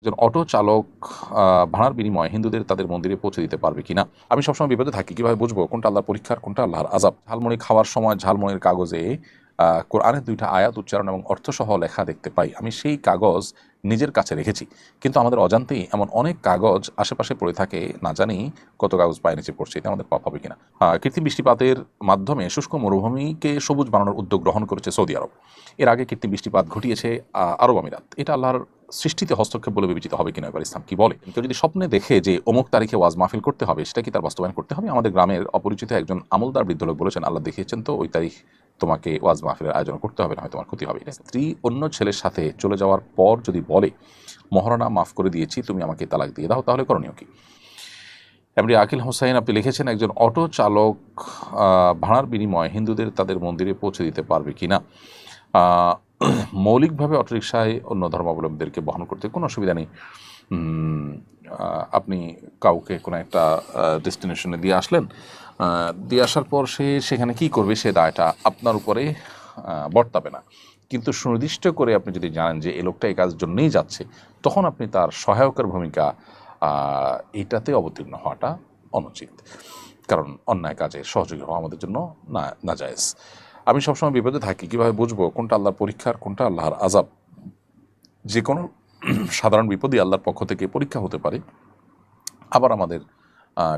একজন অটো চালক ভাড়ার বিনিময়ে হিন্দুদের তাদের মন্দিরে পৌঁছে দিতে পারবে কিনা? আমি সবসময় বিপদে থাকি, কীভাবে বুঝব? কোনটা আল্লাহর পরীক্ষার, কোনটা আল্লাহর আজাব ঝালমুড়ি খাওয়ার সময় ঝালমুড়ির কাগজে কোরআনের দুইটা আয়াত উচ্চারণ এবং অর্থসহ লেখা দেখতে পাই। আমি সেই কাগজ নিজের কাছে রেখেছি। কিন্তু আমাদের অজান্তেই এমন অনেক কাগজ আশেপাশে পড়ে থাকে, না জানি কত কাগজ পায়ে নিচে পড়ছে, এটা আমাদের পাপ হবে কিনা। কৃত্রিম বৃষ্টিপাতের মাধ্যমে শুষ্ক মরুভূমিকে সবুজ বানানোর উদ্যোগ গ্রহণ করেছে সৌদি আরব। এর আগে কৃত্রিম বৃষ্টিপাত ঘটিয়েছে আরব আমিরাত। এটা আল্লাহর সৃষ্টিতে হস্তক্ষেপ বলে বিবেচিত হবে কিনা এবার ইসলাম কি বলে? কেউ যদি স্বপ্নে দেখে যে অমুক তারিখে ওয়াজ মাহফিল করতে হবে সেটা কি তার বাস্তবায়ন করতে হবে? আমাদের গ্রামের অপরিচিত একজন আমলদার বৃদ্ধ লোক বলেছেন আল্লাহ দেখিয়েছেন তো ওই তারিখ তোমাকে ওয়াজ মাহফিলের আয়োজন করতে হবে না হয় তোমার ক্ষতি হবে। স্ত্রী অন্য ছেলের সাথে চলে যাওয়ার পর যদি বলে মহারণা মাফ করে দিয়েছি তুমি আমাকে তালাক দিয়ে দাও তাহলে করণীয় কি? এমনি আকিল হোসাইন আপনি লিখেছেন একজন অটো চালক ভাড়ার বিনিময়ে হিন্দুদের তাদের মন্দিরে পৌঁছে দিতে পারবে কিনা? আহ, মৌলিকভাবে অটোরিকশায় অন্য ধর্মাবলম্বীদেরকে বহন করতে কোনো অসুবিধা নেই। আপনি কাউকে কোনো একটা ডেস্টিনেশনে দিয়ে আসলেন দিয়ে আসার পর সে সেখানে কি করবে সে দায়টা আপনার উপরে বর্তাবে না। কিন্তু সুনির্দিষ্ট করে আপনি যদি জানেন যে এই লোকটা এই কাজের জন্যেই যাচ্ছে তখন আপনি তার সহায়কের ভূমিকা আহ, এইটাতে অবতীর্ণ হওয়াটা অনুচিত। কারণ অন্যায় কাজে সহযোগী হওয়া আমাদের জন্য না না আমি সবসময় বিপদে থাকি, কীভাবে বুঝব কোনটা আল্লাহর পরীক্ষার কোনটা আল্লাহর আজাব যে কোনো সাধারণ বিপদই আল্লাহর পক্ষ থেকে পরীক্ষা হতে পারে, আবার আমাদের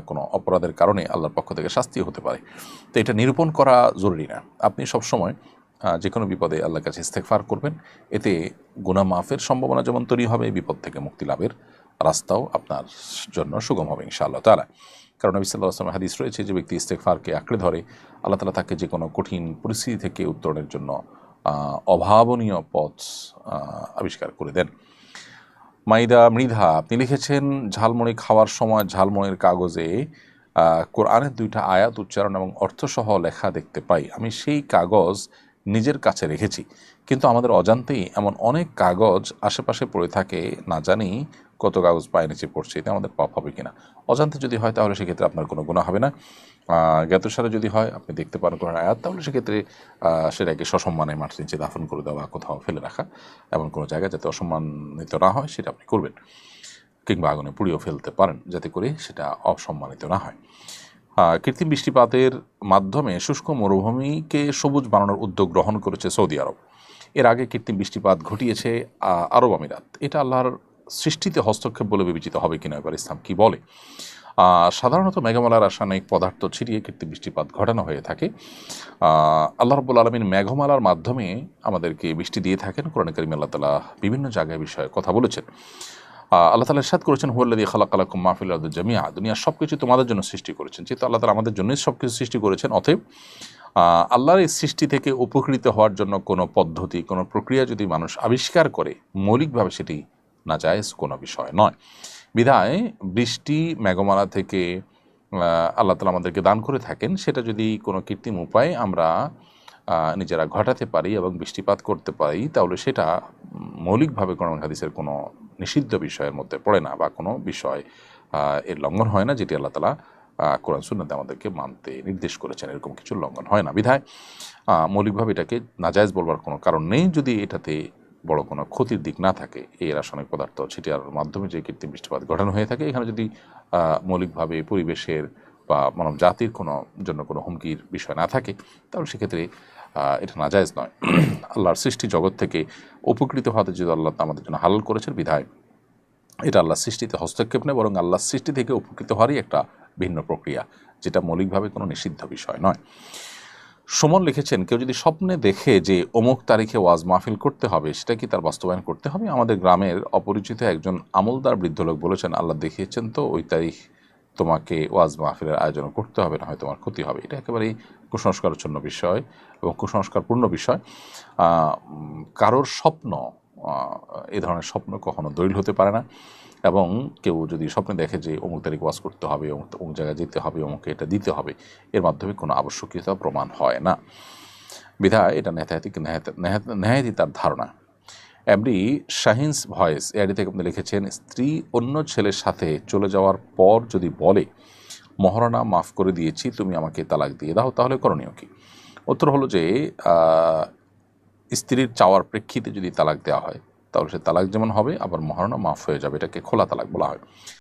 কোনো অপরাধের কারণে আল্লাহর পক্ষ থেকে শাস্তিও হতে পারে। তো এটা নিরূপণ করা জরুরি না। আপনি সবসময় যে কোনো বিপদে আল্লাহর কাছে ইস্তেকফার করবেন। এতে গুণা মাফের সম্ভাবনা যেমন তৈরি হবে, বিপদ থেকে মুক্তি লাভের রাস্তাও আপনার জন্য সুগম হবে ইনশাআল্লাহ তালা কারণ নবী সাল্লাহ আসলামের হাদিস রয়েছে যে ব্যক্তি ইস্তেকফারকে আঁকড়ে ধরে, আল্লাহ তালা তাকে যে কোনো কঠিন পরিস্থিতি থেকে উত্তরণের জন্য অভাবনীয় পথ আবিষ্কার করে দেন। মাইদা মৃধা, আপনি লিখেছেন, ঝালমুড়ি খাওয়ার সময় ঝালমুড়ির কাগজে কোরআনের দুইটা আয়াত উচ্চারণ এবং অর্থসহ লেখা দেখতে পাই। আমি সেই কাগজ নিজের কাছে রেখেছি। কিন্তু আমাদের অজান্তেই এমন অনেক কাগজ আশেপাশে পড়ে থাকে, না জানি কত কাগজ পায়ে নিচে পড়ছে, এতে আমাদের পাপ হবে কিনা। অজান্তে যদি হয়, তাহলে সেক্ষেত্রে আপনার কোনো গুণা হবে না। জ্ঞাতসারে যদি হয়, আপনি দেখতে পারেন কোনো আয়াত, তাহলে সেক্ষেত্রে সেটাকে সসম্মানে মাটির নিচে দাফন করে দেওয়া, কোথাও ফেলে রাখা, এমন কোনো জায়গায় যাতে অসম্মানিত না হয়, সেটা আপনি করবেন। কিংবা আগুনে পুড়িয়েও ফেলতে পারেন, যাতে করে সেটা অসম্মানিত না হয়। কৃত্রিম বৃষ্টিপাতের মাধ্যমে শুষ্ক মরুভূমিকে সবুজ বানানোর উদ্যোগ গ্রহণ করেছে সৌদি আরব। এর আগে কৃত্রিম বৃষ্টিপাত ঘটিয়েছে আরব আমিরাত। এটা আল্লাহর সৃষ্টিতে হস্তক্ষেপ বলে বিবেচিত হবে কিনা এবার ইসলাম কি বলে? সাধারণত মেঘমালার রাসায়নিক পদার্থ ছিটিয়ে কৃত্রিম বৃষ্টিপাত ঘটানো হয়ে থাকে। আল্লাহ রব্বুল আলমিন মেঘমালার মাধ্যমে আমাদেরকে বৃষ্টি দিয়ে থাকেন। কোরআন করিম আল্লাহ তালা বিভিন্ন জায়গায় বিষয়ে কথা বলেছেন। আল্লাহ তালা ইরশাদ করেছেন হুয়াল্লাদি খালাক আলাকুম মাহফিল জামিয়া দুনিয়ার সব কিছু তোমাদের জন্য সৃষ্টি করেছেন। যেহেতু আল্লাহ তালা আমাদের জন্যই সব কিছু সৃষ্টি করেছেন, অতএব আল্লাহর এই সৃষ্টি থেকে উপকৃত হওয়ার জন্য কোনো পদ্ধতি, কোনো প্রক্রিয়া যদি মানুষ আবিষ্কার করে, মৌলিকভাবে সেটি না যায় কোনো বিষয় নয়। বিধায় বৃষ্টি, মেঘমালা থেকে আল্লাহ তালা আমাদেরকে দান করে থাকেন। সেটা যদি কোনো কৃত্রিম উপায়ে আমরা নিজেরা ঘটাতে পারি এবং বৃষ্টিপাত করতে পারি, তাহলে সেটা মৌলিকভাবে কোনো হাদিসের কোনো নিষিদ্ধ বিষয়ের মধ্যে পড়ে না বা কোনো বিষয় এর লঙ্ঘন হয় না, যেটি আল্লাহ তালা কোরআন সুন্নাতে আমাদেরকে মানতে নির্দেশ করেছেন। এরকম কিছু লঙ্ঘন হয় না। বিধায় মৌলিকভাবে এটাকে নাজায়জ বলবার কোনো কারণ নেই। যদি এটাতে বড় কোনো ক্ষতির দিক না থাকে, এই রাসায়নিক পদার্থ ছিটিয়ার মাধ্যমে যে কৃত্রিম বৃষ্টিপাত ঘটানো হয়ে থাকে, এখানে যদি মৌলিকভাবে পরিবেশের বা মানব জাতির কোনো জন্য কোনো হুমকির বিষয় না থাকে, তাহলে সেক্ষেত্রে এটা নাজায়জ নয়। আল্লাহর সৃষ্টি জগৎ থেকে উপকৃত হতে যদি আল্লাহ আমাদের জন্য হালাল করেছেন বিধায়, এটা আল্লাহর সৃষ্টিতে হস্তক্ষেপ নেই বরং আল্লাহর সৃষ্টি থেকে উপকৃত হওয়ারই একটা ভিন্ন প্রক্রিয়া, যেটা মৌলিকভাবে কোনো নিষিদ্ধ বিষয় নয়। সুমন লিখেছেন, কেউ যদি স্বপ্নে দেখে যে অমুক তারিখে ওয়াজ মাহফিল করতে হবে, সেটা কি তার বাস্তবায়ন করতে হবে? আমাদের গ্রামের অপরিচিত একজন আমলদার বৃদ্ধ লোক বলেছেন, আল্লাহ দেখিয়েছেন তো, ওই তারিখ তোমাকে ওয়াজ মাহফিলের আয়োজন করতে হবে, না হয় তোমার ক্ষতি হবে। এটা একেবারেই কুসংস্কারচ্ছন্ন বিষয় এবং কুসংস্কারপূর্ণ বিষয় কারোর স্বপ্ন এ ধরনের স্বপ্ন কখনো দলিল হতে পারে না এবং কেউ যদি স্বপ্নে দেখে যে অমুক তারিখ ওয়াজ করতে হবে, অমুক অমুক জায়গায় যেতে হবে, অমুকে এটা দিতে হবে, এর মাধ্যমে কোনো আবশ্যকীয়তা প্রমাণ হয় না। বিধায় এটা নেহাতি নেহাতি তার ধারণা। এমনি শাহিনস ভয়েস এআডি থেকে আপনি লিখেছেন, স্ত্রী অন্য ছেলের সাথে চলে যাওয়ার পর যদি বলে মহারণা মাফ করে দিয়েছি, তুমি আমাকে তালাক দিয়ে দাও, তাহলে করণীয় কি? উত্তর হলো যে স্ত্রীর চাওয়ার প্রেক্ষিতে যদি তালাক দেওয়া হয়, তাহলে সে তালাক যেমন হবে, আবার মহারণা মাফ হয়ে যাবে, এটাকে খোলা তালাক বলা হয়।